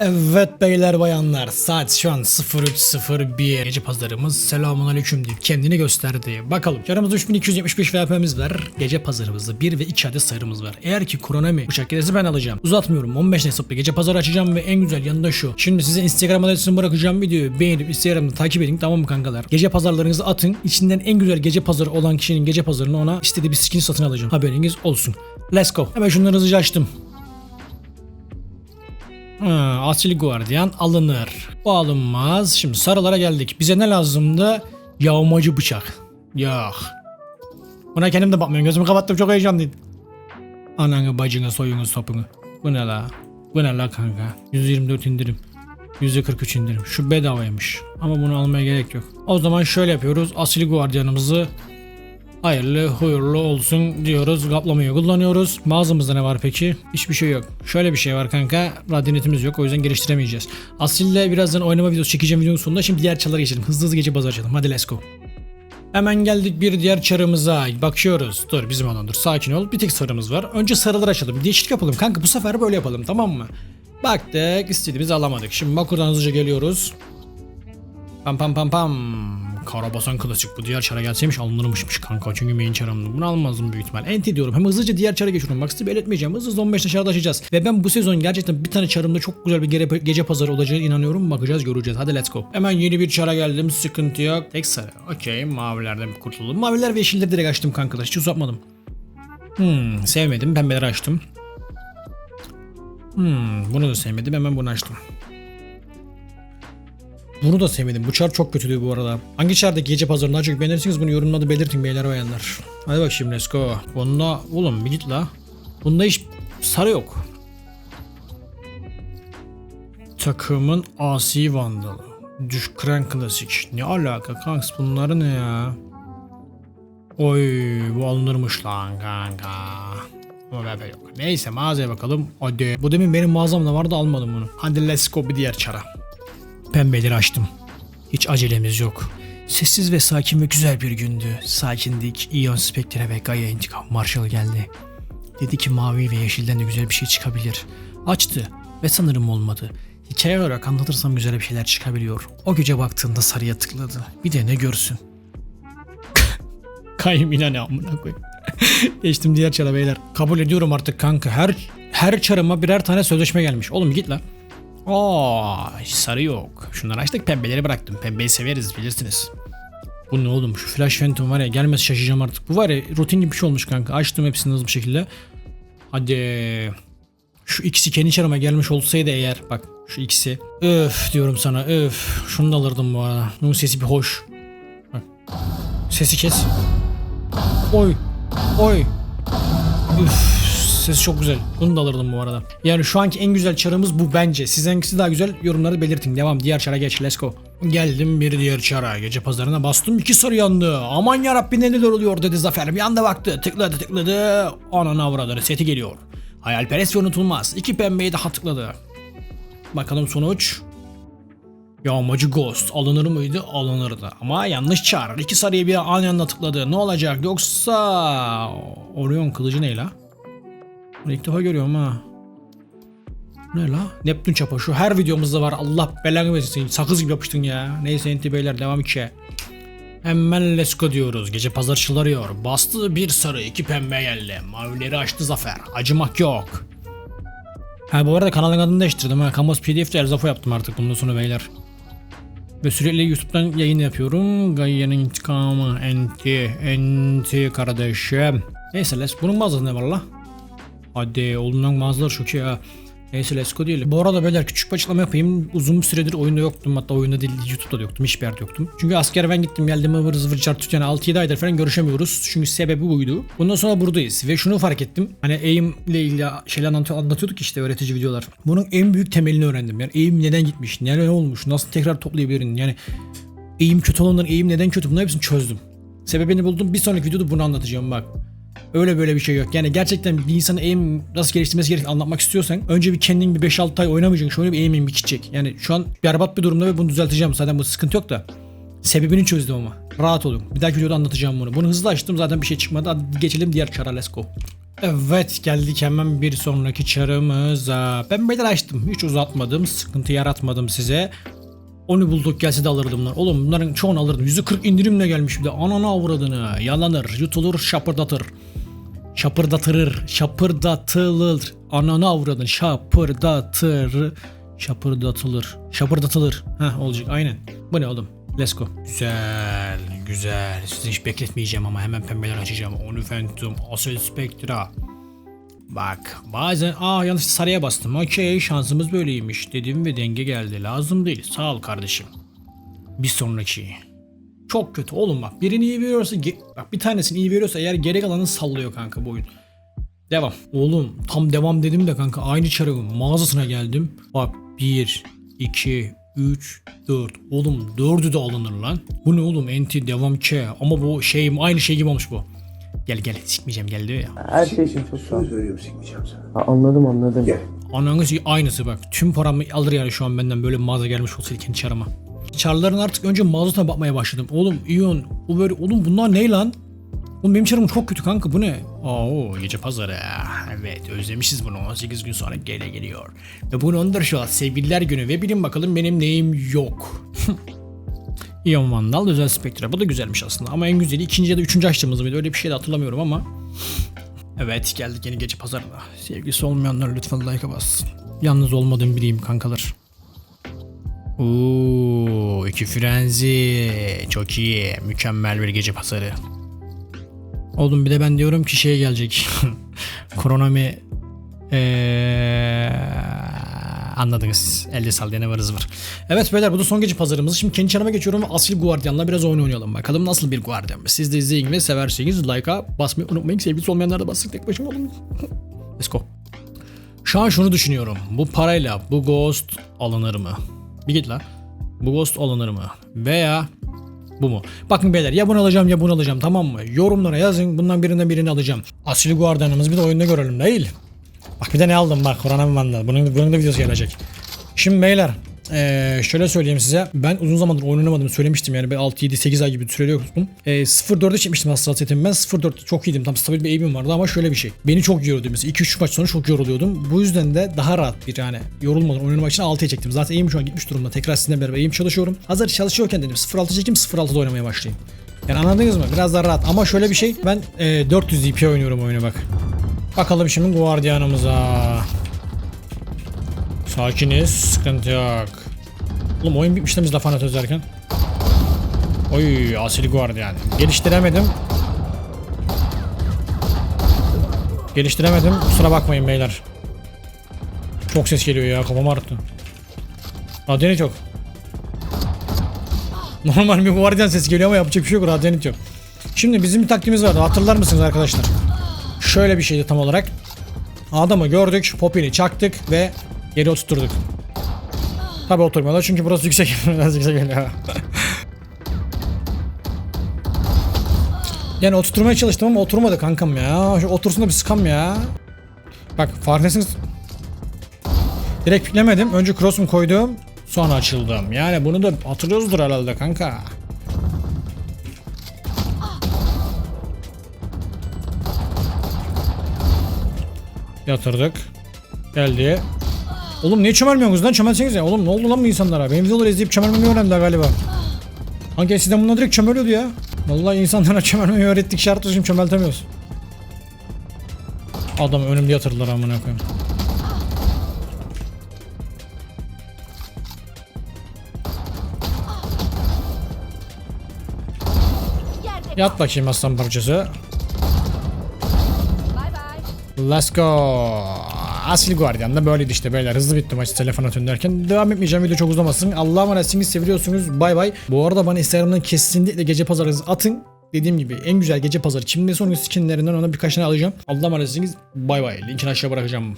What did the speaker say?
Evet beyler bayanlar saat şu an 03.01 Gece pazarımız selamun aleyküm deyip kendini gösterdi. Bakalım çarımızda 3275 VP'miz var. Gece pazarımızda 1 ve 2 adet sayırımız var. Eğer ki Kuronami bıçak gelirse ben alacağım. Uzatmıyorum 15 hesaplı gece pazarı açacağım ve en güzel yanında şu. Şimdi size Instagram adresini bırakacağım videoyu beğenip Instagram'da takip edin tamam mı kankalar? Gece pazarlarınızı atın. İçinden en güzel gece pazarı olan kişinin gece pazarını ona istediği bir skin satın alacağım. Haberiniz olsun. Let's go. Hemen şunları hızlıca açtım. Ha, asil guardiyan alınır. Bu alınmaz. Şimdi sarılara geldik. Bize ne lazımdı? Yağmacı bıçak. Yok. Buna kendim de bakmıyorum. Gözümü kapattım çok heyecanlıyım. Ananı bacını soyunu sopunu. Bu ne la? Bu ne la kanka? 124 indirim. %43 indirim. Şu bedavaymış. Ama bunu almaya gerek yok. O zaman şöyle yapıyoruz. Asil guardiyanımızı Hayırlı huyurlu olsun diyoruz. Kaplamayı kullanıyoruz. Mağazamızda ne var peki? Hiçbir şey yok. Şöyle bir şey var kanka. Radyonetimiz yok. O yüzden geliştiremeyeceğiz. Asil'le birazdan oynama videosu çekeceğim videonun sonunda. Şimdi diğer çarlara geçelim. Hızlı hızlı gece bazı açalım. Hadi let's go. Hemen geldik bir diğer çarımıza. Bakıyoruz. Dur bizim alan dur. Sakin ol. Bir tek sarımız var. Önce sarıları açalım. Değişiklik yapalım. Kanka bu sefer böyle yapalım tamam mı? Baktık. istediğimizi alamadık. Şimdi Makur'dan hızlıca geliyoruz. Pam pam pam pam. Karabasan klasik bu diğer çara gelseymiş alınırmışmış kanka çünkü main çaramdı. Bunu almazdım büyük ihtimal. Enti diyorum. Hem hızlıca diğer çara geçiyorum. Bak size belirtmeyeceğim. Hızlı hızlı 15 çarda açacağız. Ve ben bu sezon gerçekten bir tane çarımda çok güzel bir gece, gece pazarı olacağına inanıyorum. Bakacağız göreceğiz. Hadi let's go. Hemen yeni bir çara geldim. Sıkıntı yok. Tek sarı. Okey. Mavilerden bir kurtuldum. Maviler ve yeşilleri direkt açtım kankalar. Hiç uzatmadım. Hmm, sevmedim. Pembeleri açtım. Hmm, bunu da sevmedim. Hemen bunu açtım. Bunu da sevmedim. Bu çar çok kötüydü bu arada. Hangi çarda gece pazarını daha çok beğenirsiniz bunu yorumlarda belirtin beyler bayanlar. Hadi bak şimdi let's go. Bunda oğlum bir git la. Bunda hiç sarı yok. Takımın asi vandalı. Düş kren klasik. Ne alaka kanks bunları ne ya? Oy bu alınırmış lan kanka. Ama bebe yok. Neyse mağazaya bakalım. Hadi. Bu demin benim mağazamda vardı almadım bunu. Hadi let's go bir diğer çara. Pembeleri açtım. Hiç acelemiz yok. Sessiz ve sakin ve güzel bir gündü. Sakindik. Ion Spectre ve Gaia intikam Marshall geldi. Dedi ki mavi ve yeşilden de güzel bir şey çıkabilir. Açtı ve sanırım olmadı. Hikaye olarak anlatırsam güzel bir şeyler çıkabiliyor. O gece baktığında sarıya tıkladı. Bir de ne görsün. Kayım inan amına koyayım. Geçtim diğer çara beyler. Kabul ediyorum artık kanka. Her her çarıma birer tane sözleşme gelmiş. Oğlum git lan. Aa, sarı yok. Şunları açtık pembeleri bıraktım. Pembeyi severiz bilirsiniz. Bu ne oğlum şu Flash Phantom var ya gelmez şaşacağım artık. Bu var ya rutin gibi bir şey olmuş kanka. Açtım hepsini hızlı bir şekilde. Hadi. Şu ikisi kendi çarıma gelmiş olsaydı eğer bak şu ikisi. Öf diyorum sana öf. Şunu da alırdım bu arada. Bunun sesi bir hoş. Bak. Sesi kes. Oy. Oy. Üf. Sesi çok güzel. Bunu da alırdım bu arada. Yani şu anki en güzel çarımız bu bence. Sizinkisi daha güzel yorumları belirtin. Devam diğer çara geç. Let's go. Geldim bir diğer çara. Gece pazarına bastım. iki sarı yandı. Aman yarabbim neler oluyor dedi Zafer. Bir anda baktı. Tıkladı tıkladı. Ananı avraları seti geliyor. Hayalperest ve unutulmaz. İki pembeyi daha tıkladı. Bakalım sonuç. Yağmacı Ghost alınır mıydı? Alınırdı. Ama yanlış çağır. İki sarıya bir an yanına tıkladı. Ne olacak? Yoksa... Orion kılıcı ne la? Bunu ilk defa görüyorum ha. Ne la? Neptün çapa şu her videomuzda var. Allah belanı versin. Sakız gibi yapıştın ya. Neyse enti beyler devam 2'ye. Hemen let's go diyoruz. Gece pazar çılarıyor. Bastı bir sarı iki pembe geldi. Mavileri açtı zafer. Acımak yok. Ha bu arada kanalın adını değiştirdim ha. Kamos PDF'de Elzafo yaptım artık bundan sonra beyler. Ve sürekli YouTube'dan yayın yapıyorum. Gaia'nın intikamı. Enti. Enti kardeşim. Neyse let's. Bunun mağazası ne var la? Hadi oğlundan mağazalar çok iyi ha. Neyse let's go diyelim. Bu arada beyler küçük bir açıklama yapayım. Uzun bir süredir oyunda yoktum. Hatta oyunda değil YouTube'da da yoktum. Hiçbir yerde yoktum. Çünkü asker ben gittim geldim ıvır zıvır çarptı yani 6-7 aydır falan görüşemiyoruz. Çünkü sebebi buydu. Bundan sonra buradayız. Ve şunu fark ettim. Hani aim ile ilgili şeyler anlatıyor, anlatıyorduk işte öğretici videolar. Bunun en büyük temelini öğrendim. Yani aim neden gitmiş? Ne olmuş? Nasıl tekrar toplayabilirim? Yani aim kötü olanların aim neden kötü? Bunların hepsini çözdüm. Sebebini buldum. Bir sonraki videoda bunu anlatacağım bak. Öyle böyle bir şey yok. Yani gerçekten bir insanın aim nasıl geliştirmesi gerektiğini anlatmak istiyorsan önce bir kendin bir 5-6 ay oynamayacaksın. Şöyle bir aim'in bir gidecek. Yani şu an berbat bir durumda ve bunu düzelteceğim. Zaten bu sıkıntı yok da. Sebebini çözdüm ama. Rahat olun. Bir dahaki videoda anlatacağım bunu. Bunu hızlı açtım zaten bir şey çıkmadı. Hadi geçelim diğer çara let's go. Evet geldik hemen bir sonraki çarımıza. Ben beyler açtım. Hiç uzatmadım. Sıkıntı yaratmadım size. Onu bulduk gelse de alırdım lan. Oğlum bunların çoğunu alırdım. %40 indirimle gelmiş bir de. Anana avradını. Yalanır, yutulur, şapırdatır. Şapırdatırır, şapırdatılır. Ananı avradın, şapırdatır. Şapırdatılır. Şapırdatılır. Heh olacak aynen. Bu ne oğlum? Let's go. Güzel, güzel. Sizi hiç bekletmeyeceğim ama hemen pembeler açacağım. Onu Phantom, Asıl Spectra. Bak bazen aa yanlış sarıya bastım. Okey şansımız böyleymiş dedim ve denge geldi. Lazım değil. Sağ ol kardeşim. Bir sonraki. Çok kötü oğlum bak. Birini iyi veriyorsa bak bir tanesini iyi veriyorsa eğer geri kalanını sallıyor kanka bu oyun. Devam. Oğlum tam devam dedim de kanka aynı çarığın mağazasına geldim. Bak 1, 2, 3, 4. Oğlum 4'ü de alınır lan. Bu ne oğlum enti devam K. Ama bu şey aynı şey gibi olmuş bu. Gel gel sikmeyeceğim gel diyor ya. Her şey için çok sağ ol. Söz veriyorum sikmeyeceğim sana. Ha, anladım anladım. Gel. Ananız aynısı bak. Tüm paramı alır yani şu an benden böyle mağaza gelmiş olsaydı kendi çarıma. Çarların artık önce mağazasına bakmaya başladım. Oğlum Ion böyle oğlum bunlar ne lan? Oğlum benim çarım çok kötü kanka bu ne? Oo gece pazarı. Evet özlemişiz bunu 18 gün sonra gele geliyor. Ve bunu 14 Şubat sevgililer günü ve bilin bakalım benim neyim yok. Ion Vandal özel spektra. Bu da güzelmiş aslında ama en güzeli ikinci ya da üçüncü açtığımız mıydı? Öyle bir şey de hatırlamıyorum ama. Evet geldik yeni gece pazarına. Sevgisi olmayanlar lütfen like'a bassın. Yalnız olmadığımı bileyim kankalar. Oo, iki frenzi. Çok iyi. Mükemmel bir gece pazarı. Oğlum bir de ben diyorum ki şey gelecek. Kronomi ee, anladınız siz. Elde sallayana varız var. Evet beyler bu da son gece pazarımız. Şimdi kendi çarıma geçiyorum ve Asil Guardian'la biraz oyun oynayalım. Bakalım nasıl bir Guardian. Siz de izleyin ve severseniz like'a basmayı unutmayın. Sevgilisi olmayanlar da bassın tek başıma olun. Let's go. Şu an şunu düşünüyorum. Bu parayla bu Ghost alınır mı? Bir git la. Bu Ghost alınır mı? Veya bu mu? Bakın beyler ya bunu alacağım ya bunu alacağım tamam mı? Yorumlara yazın bundan birinden birini alacağım. Asil Guardian'ımızı bir de oyunda görelim değil. Bak bir de ne aldım bak Korona Vandal. Bunun, bunun da videosu gelecek. Şimdi beyler eee, şöyle söyleyeyim size. Ben uzun zamandır oynamadım söylemiştim yani bir 6 7 8 ay gibi süreli yoktum. Eee 0.4'e çekmiştim hassasiyetimi ben 0.4'te çok iyiydim tam stabil bir aim'im vardı ama şöyle bir şey. Beni çok yoruldu mesela 2-3 maç sonra çok yoruluyordum. Bu yüzden de daha rahat bir yani yorulmadan oynamak için 6'ya çektim. Zaten aim şu an gitmiş durumda. Tekrar sizinle beraber aim çalışıyorum. Hazır çalışıyorken dedim 0.6 çekeyim 0.6'da oynamaya başlayayım. Yani anladınız mı? Biraz daha rahat. Ama şöyle bir şey. Ben eee 400 DP oynuyorum oyunu bak. Bakalım şimdi Guardian'ımıza. Sakiniz. Sıkıntı yok. Oğlum oyun bitmiş de biz laf anlatıyoruz derken. Oy asil Guardian. Geliştiremedim. Geliştiremedim. Kusura bakmayın beyler. Çok ses geliyor ya kafam arttı. Radyanit yok. Normal bir Guardian sesi geliyor ama yapacak bir şey yok. Radyanit yok. Şimdi bizim bir taktiğimiz vardı. Hatırlar mısınız arkadaşlar? Şöyle bir şeydi tam olarak. Adamı gördük, popini çaktık ve geri oturtturduk. Tabi oturmuyorlar çünkü burası yüksek, biraz yüksek geliyor. yani oturtmaya çalıştım ama oturmadı kankam ya. Şu otursun da bir sıkam ya. Bak farkındasınız. Direkt piklemedim. Önce cross'umu koydum. Sonra açıldım. Yani bunu da hatırlıyoruzdur herhalde kanka. Yatırdık. Geldi. Oğlum niye çömelmiyorsunuz lan? Çömelseniz ya. Oğlum ne oldu lan bu insanlara? Benim videoları izleyip çömelmemeyi öğrendiler galiba. Hangi eskiden bunlar direkt çömeliyordu ya. Vallahi insanlara çömelmeyi öğrettik şart şimdi çömeltemiyoruz. Adam önümde yatırdılar amına koyayım. Yat bakayım aslan parçası. Let's go. Asil Guardian da böyleydi işte beyler. Hızlı bitti maç telefon atın. Devam etmeyeceğim video çok uzamasın. Allah'a emanetsiniz seviyorsunuz. Bay bay. Bu arada bana Instagram'dan kesinlikle gece pazarınızı atın. Dediğim gibi en güzel gece pazarı kimde sonraki skinlerinden ona birkaç tane alacağım. Allah'a emanetsiniz. Bay bay. Linkini aşağı bırakacağım.